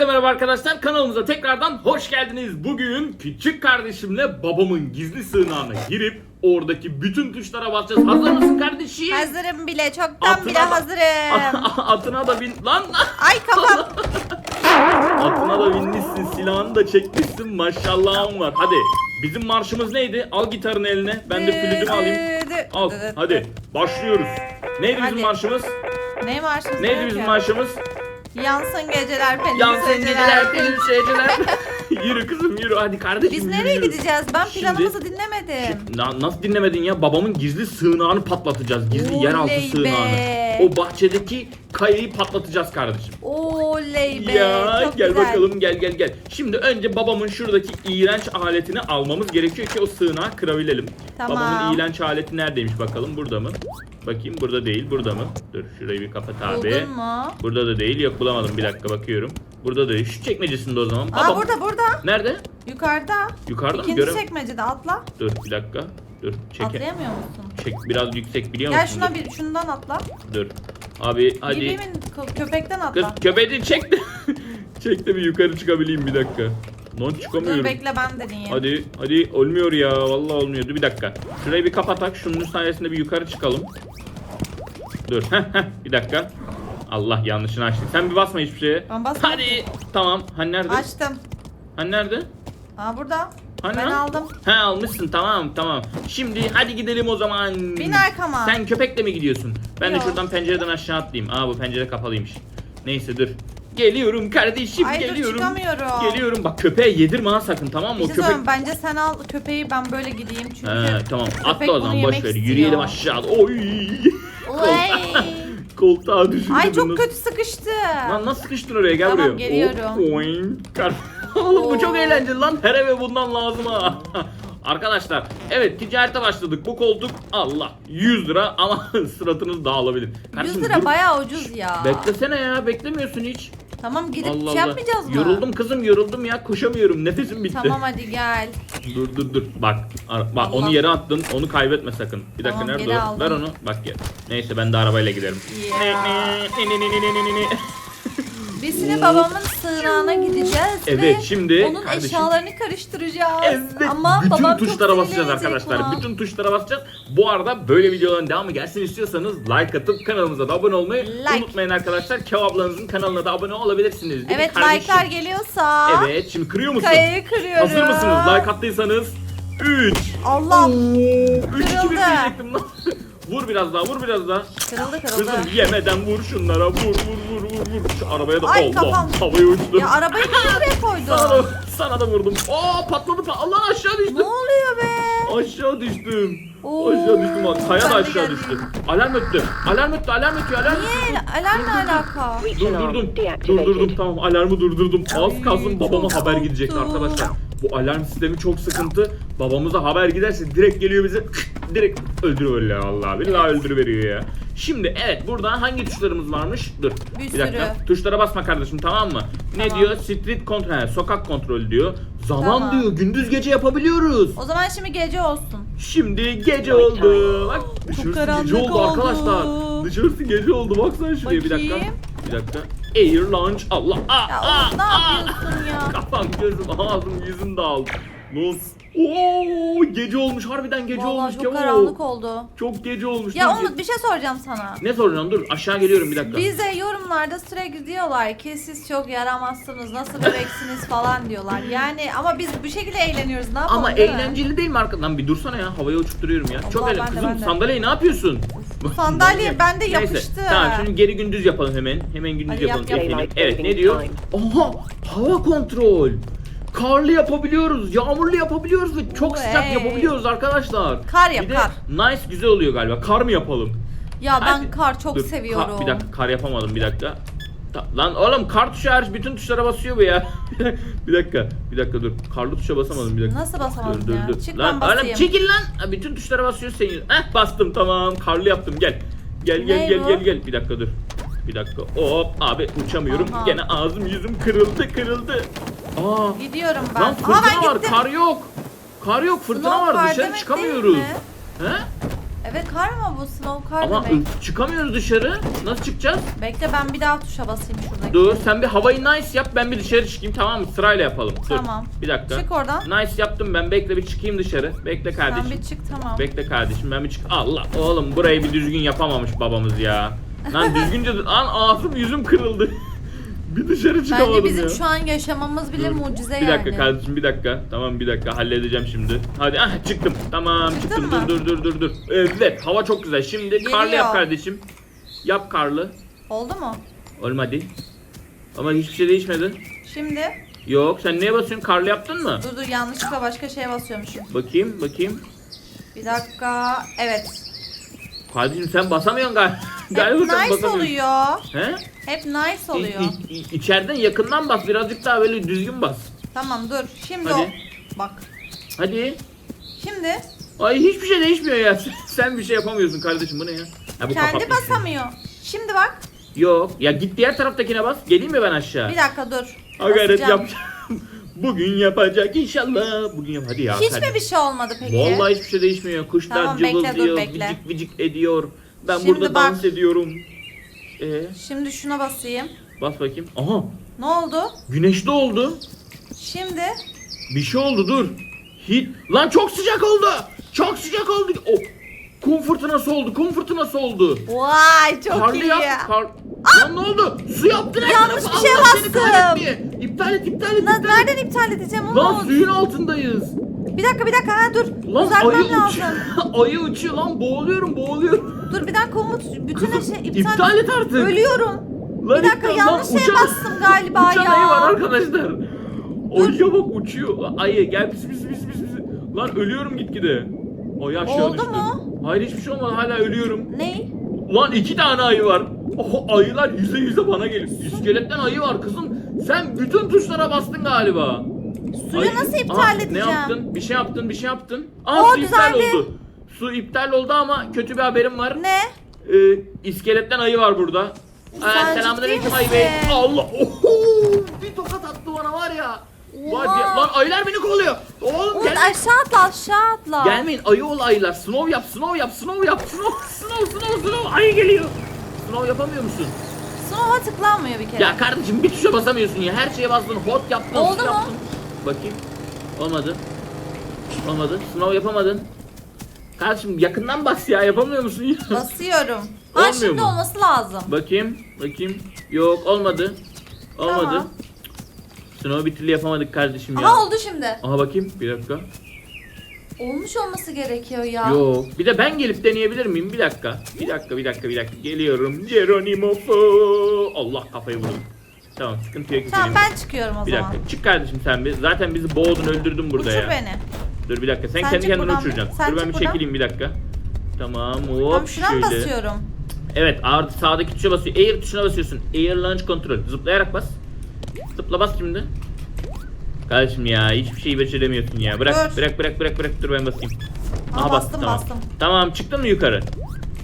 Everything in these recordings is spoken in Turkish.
Hepinize merhaba arkadaşlar. Kanalımıza tekrardan hoş geldiniz. Bugün küçük kardeşimle babamın gizli sığınağına girip oradaki bütün tuşlara basacağız. Hazır mısın kardeşim? Hazırım bile. Çoktan Atına bile da- hazırım. Atına da bin. Lan Ay kafam. atına da binmişsin. Silahını da çekmişsin. Maşallahın var. Hadi. Bizim marşımız neydi? Al gitarını eline. Ben de flütümü alayım. Al. Hadi. Başlıyoruz. Neydi bizim Hadi. marşımız? Ne marşımız? Neydi bizim marşımız? Yansın geceler penin Yansın geceler, pelin- pelin geceler. yürü kızım yürü. Hadi kardeşim Biz yürü, nereye yürü. gideceğiz? Ben Şimdi- planımızı dinlemedim. Na- nasıl dinlemedin ya? Babamın gizli sığınağını patlatacağız. Gizli Oley yeraltı be. sığınağını. O bahçedeki kayayı patlatacağız kardeşim. Oley be. ya çok gel güzel. bakalım gel gel gel. Şimdi önce babamın şuradaki iğrenç aletini almamız gerekiyor ki o sığınağı kırabilelim. Tamam. Babamın iğrenç aleti neredeymiş bakalım burada mı? Bakayım burada değil burada mı? Dur şurayı bir kapat abi. Buldun mu? Burada da değil yok bulamadım bir dakika bakıyorum. Burada da değil. Şu çekmecesinde o zaman. Aa Babam- burada burada. Nerede? Yukarıda. Yukarıda mı? İkinci Görem- çekmecede atla. Dur bir dakika. Dur çeke. Atlayamıyor musun? Çek biraz yüksek biliyor Gel musun? şuna Dur. bir şundan atla. Dur. Abi hadi. Bibimin kö- köpekten Kız atla. köpeği çek de. çek de bir yukarı çıkabileyim bir dakika. Lan Dur çıkamıyorum. bekle ben deneyeyim. Hadi hadi olmuyor ya vallahi olmuyor. Dur bir dakika. Şurayı bir kapatak. Şunun sayesinde bir yukarı çıkalım. Dur. heh, heh, bir dakika. Allah yanlışını açtık. Sen bir basma hiçbir şeye. Ben basmadım. Hadi. Tamam. Hani nerede? Açtım. Hani nerede? Aa burada. Hani ben aldım. He almışsın tamam tamam. Şimdi hadi gidelim o zaman. Bin arkama. Sen köpekle mi gidiyorsun? Ben de Yok. şuradan pencereden aşağı atlayayım. Aa bu pencere kapalıymış. Neyse dur. Geliyorum kardeşim Ay dur geliyorum. çıkamıyorum. Geliyorum. Bak köpeğe yedirme ha sakın tamam mı? Bir O şey köpek... bence sen al köpeği ben böyle gideyim çünkü. He tamam atla o zaman boş ver. Yürüyelim aşağı. Oy. Oy. Koltuğa düşürdüm. Ay çok nasıl- kötü sıkıştı. Lan nasıl sıkıştın oraya gel Tamam, buraya. geliyorum. Hop, oing. Kar- Oğlum bu çok eğlenceli lan. Her eve bundan lazım ha. Arkadaşlar evet ticarete başladık. Bu koltuk Allah 100 lira ama suratınız dağılabilir. 100 Kardeşim, lira dur. bayağı ucuz ya. Beklesene ya beklemiyorsun hiç. Tamam gidip Allah şey Allah. yapmayacağız mı? Yoruldum kızım yoruldum ya koşamıyorum nefesim bitti. Tamam hadi gel. Dur dur dur bak bak Allah. onu yere attın onu kaybetme sakın. Bir dakika Tamam, nerede o? Ver onu bak gel. Neyse ben de arabayla giderim. Ya. Ne, ne, ne, ne, ne, ne, ne, ne. Biz şimdi babamın sığınağına gideceğiz Evet, ve şimdi onun kardeşim- eşyalarını karıştıracağız. Evet, Ama bütün babam tuşlara çok basacağız sinirlenecek arkadaşlar. buna. Bütün tuşlara basacağız. Bu arada böyle videoların devamı gelsin istiyorsanız like atıp kanalımıza da abone olmayı Like. unutmayın arkadaşlar. Kev ablanızın kanalına da abone olabilirsiniz. Değil mi Evet kardeşim? like'lar geliyorsa Evet, şimdi kırıyor musun? kayayı kırıyorum. Hazır mısınız? Like attıysanız 3 Allah 3 2 1 Kırıldı. diyecektim lan. Vur biraz daha, vur biraz daha. kırıldı kırıldı. Kızım yemeden vur şunlara. Vur vur vur vur vur. Şu arabaya da Ay, Allah kafam. havaya uçtu. Ya arabayı niye buraya Sana koydun? da, sana da vurdum. Aa patladı patladı. Allah aşağı düştüm. ne oluyor be? Aşağı düştüm. Oo. Aşağı düştüm. bak. Kaya da Ben de aşağı geldim. düştü. Alarm öttü. Alarm öttü. Alarm ötüyor. Alarm. Niye? Alarmla alaka. Durdurdum. Durdurdum tamam alarmı durdurdum. Az kalsın babama haber gidecekti arkadaşlar. Bu alarm sistemi çok sıkıntı. Babamıza haber giderse direkt geliyor bizi direkt öldürüyor vallahi. Billahi öldürüveriyor ya. Şimdi evet burada hangi tuşlarımız varmış? Dur. Bir Bir, dakika. sürü. Tuşlara basma kardeşim tamam mı? Ne Tamam. diyor? Street kontrol, he, sokak kontrolü diyor. Zaman Tamam. diyor. Gündüz gece yapabiliyoruz. O zaman şimdi gece olsun. Şimdi gece oldu. Bak karanlık gece oldu, oldu. arkadaşlar. Dışarısı gece oldu. Baksana şuraya bir dakika. Bakayım. Bir dakika. Air launch. Allah. Aa, Ya aa, oğlum ne aa. yapıyorsun ya? Kafam, gözüm, ağzım, yüzüm dağıldı. Lan. Oo, gece olmuş. Harbiden gece olmuş. Vallahi çok Kemal. karanlık oldu. Çok gece olmuş. Ya Dur, Umut bir şey soracağım sana. Ne soracaksın? Dur aşağı geliyorum bir dakika. Bize yorumlarda sürekli diyorlar ki siz çok yaramazsınız, nasıl bebeksiniz falan diyorlar. Yani ama biz bu şekilde eğleniyoruz. Ne yapalım Ama değil mi? eğlenceli değil mi arkadan? Bir dursana ya. Havaya uçurtturuyorum ya. Çok Allah, eğlenceli. ben de, Kızım ben de. sandalyeyi ne yapıyorsun? Sandalye bende Neyse, yapıştı. Tamam şimdi geri gündüz yapalım hemen. Hemen gündüz Hadi yapalım. yap. Efendim. Evet ne diyor? Aha hava kontrol. Karlı yapabiliyoruz, yağmurlu yapabiliyoruz ve çok sıcak Vay. yapabiliyoruz arkadaşlar. Kar yap, bir de kar. nice güzel oluyor galiba. Kar mı yapalım? Ya ben Hadi. kar çok Dur, seviyorum. kar- bir dakika kar yapamadım bir dakika. Lan oğlum kar tuşu hariç bütün tuşlara basıyor bu ya. bir dakika, bir dakika dur. Karlı tuşa basamadım bir dakika. Nasıl basamadım Dur dur ya? dur. Çık lan ben oğlum çekil lan. Ha, bütün tuşlara basıyor senin. Heh bastım tamam. Karlı yaptım gel. Gel gel Ne gel bu? gel gel. Bir dakika dur. Bir dakika. Hop abi uçamıyorum. Aha. Gene ağzım yüzüm kırıldı kırıldı. Aa. Gidiyorum ben. Lan Aha ben fırtına var. gittim. Kar yok. Kar yok. Fırtına Snow var. Dışarı çıkamıyoruz. He? Evet kar mı bu? Snow kar Ama demek. ıı, çıkamıyoruz dışarı. Nasıl çıkacağız? Bekle ben bir daha tuşa basayım şuradaki. Dur sen bir havayı nice yap ben bir dışarı çıkayım tamam mı? Sırayla yapalım. Dur. Tamam. Bir dakika. Çık oradan. Nice yaptım ben bekle bir çıkayım dışarı. Bekle kardeşim. Sen bir çık tamam. Bekle kardeşim ben bir çık. Allah oğlum burayı bir düzgün yapamamış babamız ya. Lan düzgünce lan ağzım yüzüm kırıldı. bir dışarı çıkamadım Bence bizim ya. şu an yaşamamız bile Dur. mucize bir yani. dakika kardeşim bir dakika. Tamam bir dakika halledeceğim şimdi. Hadi ah çıktım. Tamam Çıktın çıktım. mı? Dur dur dur dur dur. Evet hava çok güzel. Şimdi karlı Geliyor. yap kardeşim. Yap karlı. Oldu mu? Olmadı. Ama hiçbir şey değişmedi. Şimdi Yok sen neye basıyorsun? Karlı yaptın mı? dur dur yanlışlıkla başka şeye basıyormuşum. Bakayım bakayım. Bir dakika. Evet. Kardeşim sen basamıyorsun gal galiba. Hep nice basamıyorsun. oluyor. He? Hep nice oluyor. İ- i- içeriden yakından bas birazcık daha böyle düzgün bas. Tamam dur. Şimdi Hadi. o. Bak. Hadi. Şimdi Ay hiçbir şey değişmiyor ya. Sen bir şey yapamıyorsun kardeşim bu ne ya? Ha, bu kendi kapatmış. basamıyor. Şimdi bak. Yok. Ya git diğer taraftakine bas. Geleyim mi ben aşağı? Bir dakika dur. Ha gayret Basacağım. Bugün yapacak inşallah. Bugün yap. Hadi ya. Hiç hadi. mi bir şey olmadı peki? Vallahi hiçbir şey değişmiyor. Kuşlar Tamam, bekle, dur, bekle. vicik vicik ediyor. Ben Şimdi burada bak. dans ediyorum. Ee, Şimdi şuna basayım. bas bakayım. Aha, Ne oldu? güneşli oldu. Şimdi Bir şey oldu dur. Hit. Lan çok sıcak oldu. Çok sıcak oldu. Oh. Kum fırtınası oldu. Kum fırtınası oldu. Vay çok Karlı iyi. yap. Kar... Lan ne oldu? Su yaptın her Yanlış tarafı. bir şey Allah seni bastım. kahretmeye. İptal et, iptal et, Na- iptal et. nereden iptal edeceğim onu? Lan suyun altındayız. Bir dakika bir dakika ha dur. Lan Düzeltmem ayı lazım. uçuyor. ayı uçuyor lan boğuluyorum boğuluyorum. Dur bir dakika Umut. Bütün Kızım şey iptal. iptal et artık. Ölüyorum. Lan Bir dakika, iptal- yanlış şeye uçan- bastım galiba uçan ya. ayı var arkadaşlar. Ayıya bak uçuyor. Ayı gel pis pis pis pis pis. Lan ölüyorum gitgide. Ayı aşağı Oldu düştü. mu? Hayır hiçbir şey olmadı hala ölüyorum. Ne? Lan iki tane ayı var. Oh, ayılar yüze yüze bana geliyor. İskeletten ayı var kızım. Sen bütün tuşlara bastın galiba. Suyu Ay- nasıl iptal Aa, edeceğim? Ne yaptın? Bir şey yaptın, bir şey yaptın. Aa Oo, su iptal düzeldi. oldu. Su iptal oldu ama kötü bir haberim var. Ne? Ee, iskeletten ayı var burada. Sen Ee, selamünaleyküm ciddi ayı bey. misin? Allah. Oho, bir tokat attı bana var ya. Oha. ya, lan ayılar beni kovalıyor. Oğlum Umut gel. aşağı atla aşağı atla. Gelmeyin ayı ol ayılar. Snow yap, snow yap, snow yap, snow, snow, snow, snow. Ayı geliyor. Snow yapamıyor musun? Snow'a tıklanmıyor bir kere. Ya kardeşim bir tuşa basamıyorsun ya. Her şeye bastın. Hot yaptın. Oldu su mu? Yaptın. Bakayım. Olmadı. Olmadı. Snow yapamadın. Kardeşim yakından bas ya. Yapamıyor musun ya? Basıyorum. Ha Olmuyor şimdi mu? olması lazım. Bakayım. Bakayım. Yok olmadı. Olmadı. Tamam. Snow bir türlü yapamadık kardeşim ya. Aha oldu şimdi. Aha bakayım. Bir dakika. Olmuş olması gerekiyor ya. Yok. Bir de ben gelip deneyebilir miyim? Bir dakika. Bir dakika, bir dakika, bir dakika. Geliyorum. Geronimo. Allah kafayı vurdum. Tamam sıkıntı yok. Tamam ben çıkıyorum o Bir zaman. dakika. Çık kardeşim sen bir. Zaten bizi boğdun öldürdün burada Uçur ya. beni. Dur bir dakika. Sen, Sen kendi çık buradan uçuracaksın. Sen Dur ben çık bir buradan. çekileyim bir dakika. Tamam hop Tamam şuna mı şöyle. basıyorum? Evet ağır sağdaki tuşa basıyor. Air tuşuna basıyorsun. Air launch control. Zıplayarak bas. Zıpla bas şimdi. Kardeşim ya hiçbir şeyi beceremiyorsun ya. Bırak Dur. bırak bırak bırak bırak dur ben basayım. Aa, bastım, tamam. bastım. Tamam çıktın mı yukarı?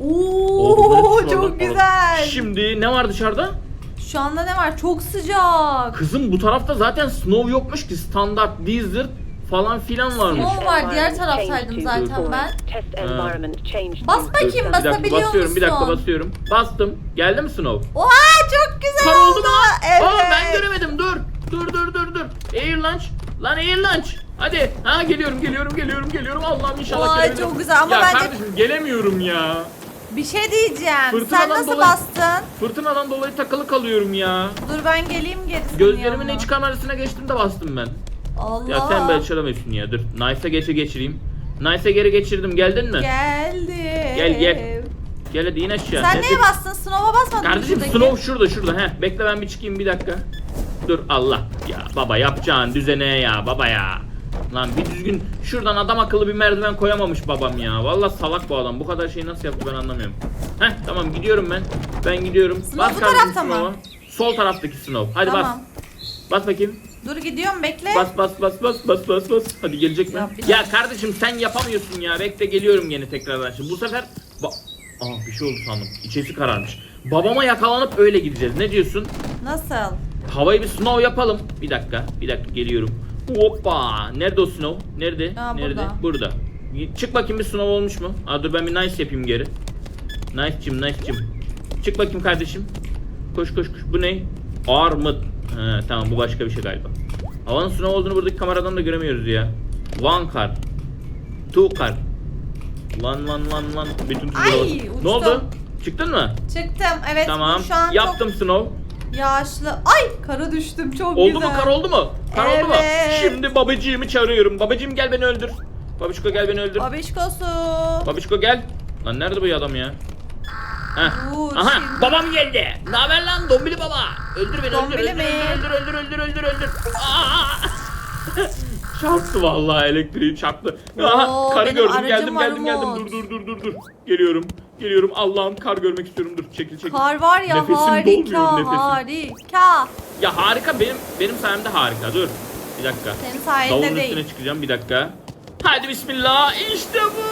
Oo Oldu, çok oldu. güzel. Şimdi ne var dışarıda? Şu anda ne var? Çok sıcak. Kızım bu tarafta zaten snow yokmuş ki standart desert falan filan varmış. Snow var, diğer taraftaydım zaten ben. Bas bakayım, Bir bas- dakika Basabiliyor basıyorum bir dakika musun? basıyorum. Bastım. Geldi mi snow? Oha çok güzel Kar oldu oldu. mu? Evet. Aa ben göremedim dur. Dur dur dur dur. Air launch. Lan air launch. Hadi. Ha geliyorum geliyorum geliyorum geliyorum. Allah'ım inşallah Vay, gelebilirim. çok güzel ama ya bence- kardeşim gelemiyorum ya. Bir şey diyeceğim. Fırtınadan Sen nasıl dolayı- bastın? Fırtınadan dolayı takılı kalıyorum ya. Dur ben geleyim gerisini Gözlerimin yanına. iç kamerasına geçtim de bastım ben. Allah. Ya sen başaramıyorsun ya. Dur. Nice'a geçe geçireyim. Nice'a geri geçirdim. Geldin mi? Geldi. Gel, gel. Gel hadi in aşağı. Sen Ne- neye bastın? Snow'a basmadın mı Kardeşim şuradaki? Snow şurada şurada. Heh, bekle ben bir çıkayım bir dakika. Dur Allah. Ya baba yapacağın düzene ya baba ya. Lan bir düzgün şuradan adam akıllı bir merdiven koyamamış babam ya. Vallahi salak bu adam. Bu kadar şeyi nasıl yaptı ben anlamıyorum. Heh tamam gidiyorum ben. Ben gidiyorum. Bu kardeşim tarafta mı? Sol taraftaki Snow. Hadi Tamam. bas. Bas bakayım. Dur gidiyorum bekle. Bas bas bas bas bas bas bas. Hadi gelecek mi? Ya bir Ya kardeşim sen yapamıyorsun ya. Bekle geliyorum yine tekrardan. Şimdi bu sefer ba Aa bir şey oldu sandım. İçerisi kararmış. Babama yakalanıp öyle gideceğiz. Ne diyorsun? Nasıl? Havayı bir snow yapalım. Bir dakika. Bir dakika geliyorum. Hoppa. Nerede o snow? Nerede? Aa, Nerede? burada. Burada. Çık bakayım bir sınav olmuş mu? Aa, dur ben bir nice yapayım geri. Nice'cim nice'cim. Çık bakayım kardeşim. Koş koş koş. Bu ne? Armut. He tamam bu başka bir şey galiba. Havanın sınav olduğunu buradaki kameradan da göremiyoruz ya. One car. Two car. One one one one. Bütün tuşlara Ay, uçtum. Ne oldu? Çıktın mı? Çıktım. Evet tamam. şu an Yaptım sınav. çok yağışlı. Ay kara düştüm çok Oldu güzel. mu kar oldu mu? Oldu mu? Evet. Şimdi babacığımı çağırıyorum. Babacığım gel beni öldür. Babişko gel beni öldür. Babişkosu. Babişko gel. Lan nerede bu adam ya? Heh. Dur, Aha şimdi- babam geldi. Ne haber lan dombili baba? Öldür beni Dombili öldür, öldür, mi? öldür öldür öldür öldür öldür öldür. Aa! çarptı vallahi elektriği çarptı. Aha Oo, karı benim gördüm aracım geldim var geldim geldim. Umut. Dur dur dur dur dur. Geliyorum. Geliyorum. Allah'ım kar görmek istiyorum. Dur çekil çekil. Kar var ya Nefesim harika dolmuyor, nefesim. harika. Ya harika benim benim sayemde harika. Dur. Bir dakika. Senin Davulun sayende üstüne değil. çıkacağım bir dakika. Hadi bismillah. İşte bu.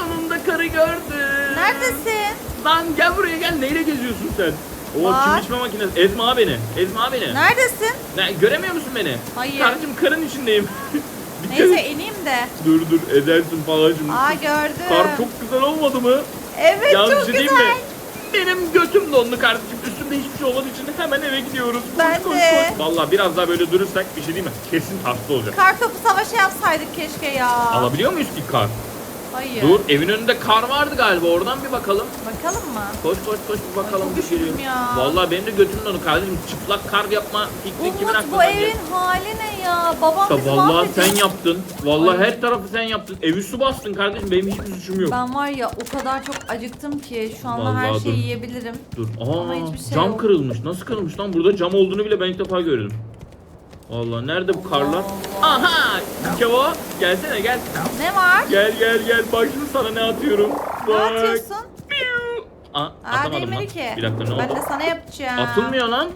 Sonunda karı gördüm. Neredesin? Lan gel buraya gel. Neyle geziyorsun sen? O Var. kim biçme makinesi. Ezme ha beni. Ezme ha beni. Neredesin? Ne, göremiyor musun beni? Hayır. Karıcığım karın içindeyim. Dikkat Neyse ineyim de. Dur dur edersin falan şimdi. Aa gördüm. Kar çok güzel olmadı mı? Evet Yalnız çok şey güzel. mi? Benim götüm dondu kardeşim. Üstümde hiçbir şey olmadığı için hemen eve gidiyoruz. Koş, Ben koş, de. koş. Vallahi biraz daha böyle durursak bir şey değil mi? Kesin hasta olacak. Kar topu savaşı yapsaydık keşke ya. Alabiliyor muyuz ki kar? Hayır. Dur evin önünde kar vardı galiba oradan bir bakalım. Bakalım mı? Koş koş koş bir bakalım şey üşüdüm ya. Vallahi benim de götüm dondu kardeşim. Çıplak kar yapma fikri kimin Umut bu evin hali ne ya? Babam bizi vallahi sen yaptın. Vallahi Ay. her tarafı sen yaptın. Evi su bastın kardeşim. Benim hiçbir suçum yok. Ben var ya o kadar çok acıktım ki şu anda Vallahi her dur. şeyi yiyebilirim. Dur. Ama Aa, hiçbir şey cam yok. kırılmış. Nasıl kırılmış lan? Burada cam olduğunu bile ben ilk defa gördüm. Vallahi nerede bu karlar? Allah. Aha! Kevo gelsene gel. Ne var? Gel gel gel. Bak şimdi sana ne atıyorum. Ne Bak. atıyorsun? Piu. Aa, Aa atamadım lan. değmedi ki. Bir dakika ne ben oldu? de sana yapacağım. Atılmıyor lan.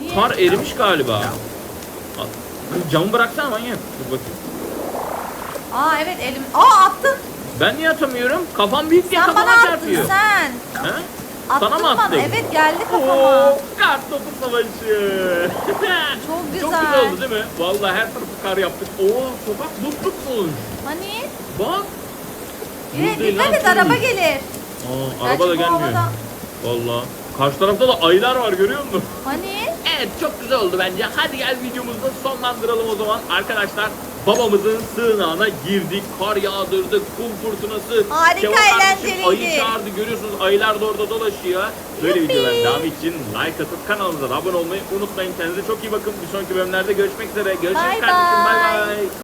Niye? Kar erimiş galiba. At. Kız camı bıraksana manyak. Dur bakayım. Aa evet elim. Aa attın. Ben niye atamıyorum? Kafam büyük diye Sen kafama bana attın çarpıyor. sen. He? Attın Sana mı bana. attım? Evet geldi kafama. Oo, kar topu savaşı. Çok güzel. Çok güzel oldu değil mi? Vallahi her tarafı kar yaptık. Oo, sokak buz tutmuş. Hani? Bak. Yine değil dikkat et araba gelir. Aa, Gerçi araba da bu gelmiyor. havada- Vallahi. Karşı tarafta da ayılar var görüyor musun? Hani? Evet çok güzel oldu bence. Hadi gel videomuzu sonlandıralım o zaman. Arkadaşlar babamızın sığınağına girdik. Kar yağdırdık. Kum fırtınası. Harika, Kemal eğlenceliydi. Ayı çağırdı. Görüyorsunuz ayılar da orada dolaşıyor. Böyle Yuppi. videoların devamı için like atıp kanalımıza da abone olmayı unutmayın. Kendinize çok iyi bakın. Bir sonraki bölümlerde görüşmek üzere. Görüşürüz Bye kardeşim. Bay bay.